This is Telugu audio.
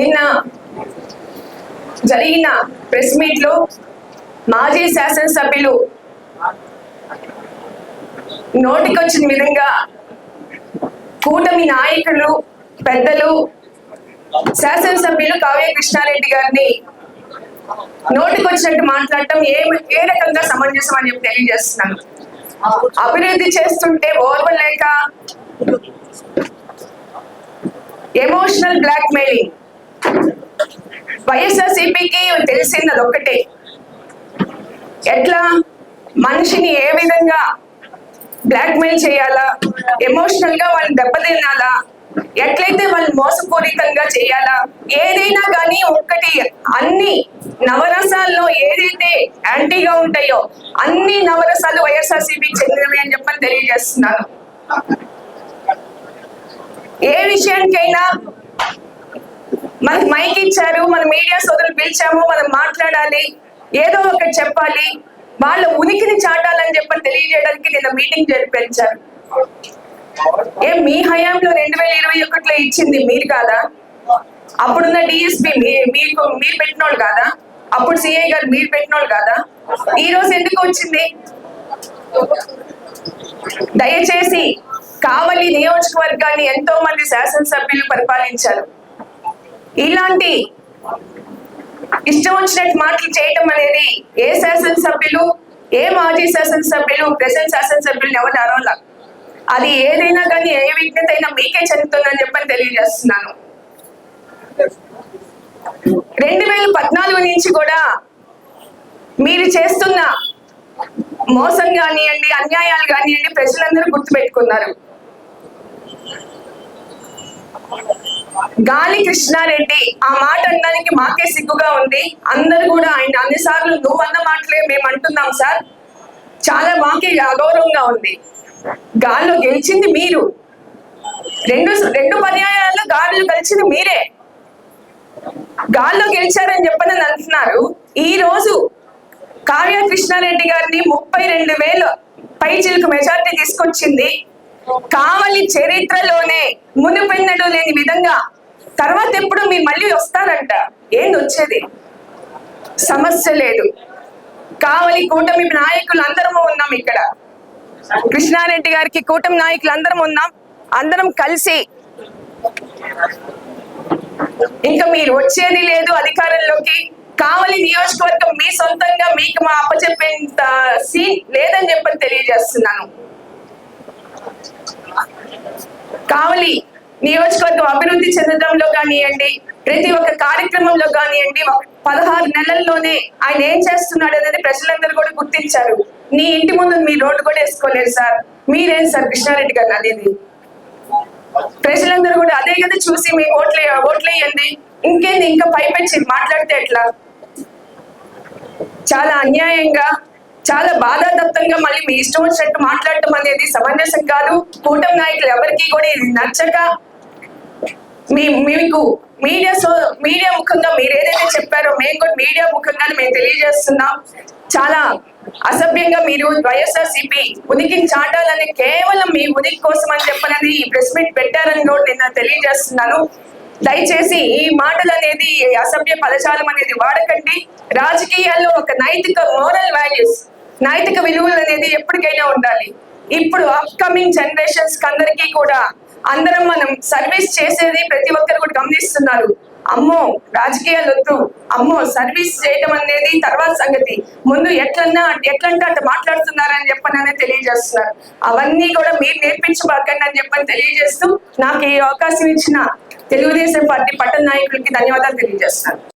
నిన్న జరిగిన ప్రెస్ మీట్లో మాజీ శాసనసభ్యులు నోటికొచ్చిన విధంగా కూటమి నాయకులు పెద్దలు శాసనసభ్యులు కావ్య కృష్ణారెడ్డి గారిని నోటికొచ్చినట్టు మాట్లాడటం ఏ ఏ రకంగా సమంజసం అని చెప్పి తెలియజేస్తున్నాను. అభివృద్ధి చేస్తుంటే ఓర్వలేక ఎమోషనల్ బ్లాక్ మెయిలింగ్ వైఎస్ఆర్సీపీకి తెలిసింది ఒక్కటే ఎట్లా? మనిషిని ఏ విధంగా బ్లాక్మెయిల్ చేయాలా? ఎమోషనల్గా వాళ్ళని దెబ్బతినాలా? ఎట్లయితే వాళ్ళు మోసపూరితంగా చేయాలా? ఏదైనా కానీ ఒక్కటి అన్ని నవరసాల్లో ఏదైతే యాంటీగా ఉంటాయో అన్ని నవరసాలు వైఎస్ఆర్సీపీకి చెందినవి అని చెప్పని తెలియజేస్తున్నాను. ఏ విషయానికైనా మనకి మైక్ ఇచ్చారు మన మీడియా సోదరులు పిలిచాము మనం మాట్లాడాలి ఏదో ఒకటి చెప్పాలి. వాళ్ళ ఉనికిని చాటాలని చెప్పని తెలియజేయడానికి నిన్న మీటింగ్ జరిపించారు. ఏం మీ హయాంలో రెండు వేల ఇరవై ఒకటిలో ఇచ్చింది మీరు కాదా? అప్పుడున్న డిఎస్పీ మీకు మీరు పెట్టినోళ్ళు కాదా? అప్పుడు సిఐ గారు మీరు పెట్టినోళ్ళు కాదా? ఈ రోజు ఎందుకు వచ్చింది? దయచేసి కావలి నియోజకవర్గాన్ని ఎంతో మంది శాసనసభ్యులు పరిపాలించారు. ఇలాంటి ఇష్టం వచ్చినట్టు మాటలు చేయటం అనేది ఏ శాసనసభ్యులు ఏ మాజీ శాసనసభ్యులు ప్రెసెంట్ శాసనసభ్యులు ఎవరు అరవల అది ఏదైనా కానీ ఏ విజ్ఞత అయినా మీకే చెందుతుందని చెప్పని తెలియజేస్తున్నాను. రెండు వేల పద్నాలుగు నుంచి కూడా మీరు చేస్తున్న మోసం కానివ్వండి అన్యాయాలు కానివ్వండి ప్రజలందరూ గుర్తుపెట్టుకున్నారు. గాలి కృష్ణారెడ్డి ఆ మాట అనడానికి మాకే సిగ్గుగా ఉంది. అందరు కూడా ఆయన అన్నిసార్లు నువ్వు అన్న మాటలే మేము అంటున్నాం సార్. చాలా మాకే అగౌరవంగా ఉంది. గాల్లో గెలిచింది మీరు. రెండు రెండు పర్యాయాల్లో గాలిలో గెలిచింది మీరే. గాల్లో గెలిచారని చెప్పని అంటున్నారు. ఈ రోజు కావ్య కృష్ణారెడ్డి గారిని ముప్పై రెండు వేలు పై చిలుకు మెజార్టీ తీసుకొచ్చింది. కావలి చరిత్రలోనే మునుపెన్నడూ లేని విధంగా తర్వాత ఎప్పుడు మీరు మళ్ళీ వస్తారంట ఏంది వచ్చేది? సమస్య లేదు. కావలి కూటమి నాయకులు అందరము ఉన్నాం ఇక్కడ. కృష్ణారెడ్డి గారికి కూటమి నాయకులు అందరం ఉన్నాం. అందరం కలిసి ఇంకా మీరు వచ్చేది లేదు అధికారంలోకి. కావలి నియోజకవర్గం మీ సొంతంగా మీకు మా అప్పచెప్పేంత సీన్ లేదని చెప్పని తెలియజేస్తున్నాను. కావలి నియోజకవర్గం అభివృద్ధి చెందడంలో కానివ్వండి ప్రతి ఒక్క కార్యక్రమంలో కానివ్వండి పదహారు నెలల్లోనే ఆయన ఏం చేస్తున్నాడు అనేది ప్రజలందరూ కూడా గుర్తించారు. నీ ఇంటి ముందు మీ రోడ్డు కూడా వేసుకోలేదు సార్. మీరేం సార్ కృష్ణారెడ్డి గారు అనేది? ప్రజలందరూ కూడా అదే కదా చూసి మీ ఓట్లే ఓట్లేయండి. ఇంకేంది ఇంకా పైపెచ్చి మాట్లాడితే ఎట్లా? చాలా అన్యాయంగా చాలా బాధాదత్తంగా మళ్ళీ మీ ఇష్టం వచ్చినట్టు మాట్లాడటం అనేది సమంజసం కాదు. కూటమి నాయకులు ఎవరికి కూడా ఇది నచ్చక మీకు మీడియా సో మీడియా ముఖంగా మీరు ఏదైతే చెప్పారో మేము కూడా మీడియా ముఖంగా మేము తెలియజేస్తున్నాం. చాలా అసభ్యంగా మీరు వైఎస్ఆర్ సిపి ఉనికిని చాటాలని కేవలం మీ ఉనికి కోసం అని చెప్పనని ఈ ప్రెస్ మీట్ పెట్టారని కూడా నేను తెలియజేస్తున్నాను. దయచేసి ఈ మాటలు అనేది ఈ అసభ్య పదజాలం అనేది వాడకండి. రాజకీయాల్లో ఒక నైతిక మోరల్ వాల్యూస్ నైతిక విలువలు అనేది ఎప్పటికైనా ఉండాలి. ఇప్పుడు అప్కమింగ్ జనరేషన్స్ అందరికీ కూడా అందరం మనం సర్వీస్ చేసేది ప్రతి ఒక్కరు కూడా గమనిస్తున్నారు. అమ్మో రాజకీయాలు వద్దు. అమ్మో సర్వీస్ చేయటం అనేది తర్వాత సంగతి. ముందు ఎట్లన్నా ఎట్లంటే అట్లా మాట్లాడుతున్నారని చెప్పని తెలియజేస్తున్నారు. అవన్నీ కూడా మీరు నేర్పించబాకండి అని చెప్పని తెలియజేస్తూ నాకు ఈ అవకాశం ఇచ్చిన తెలుగుదేశం పార్టీ పట్టణ నాయకులకి ధన్యవాదాలు తెలియజేస్తున్నాను.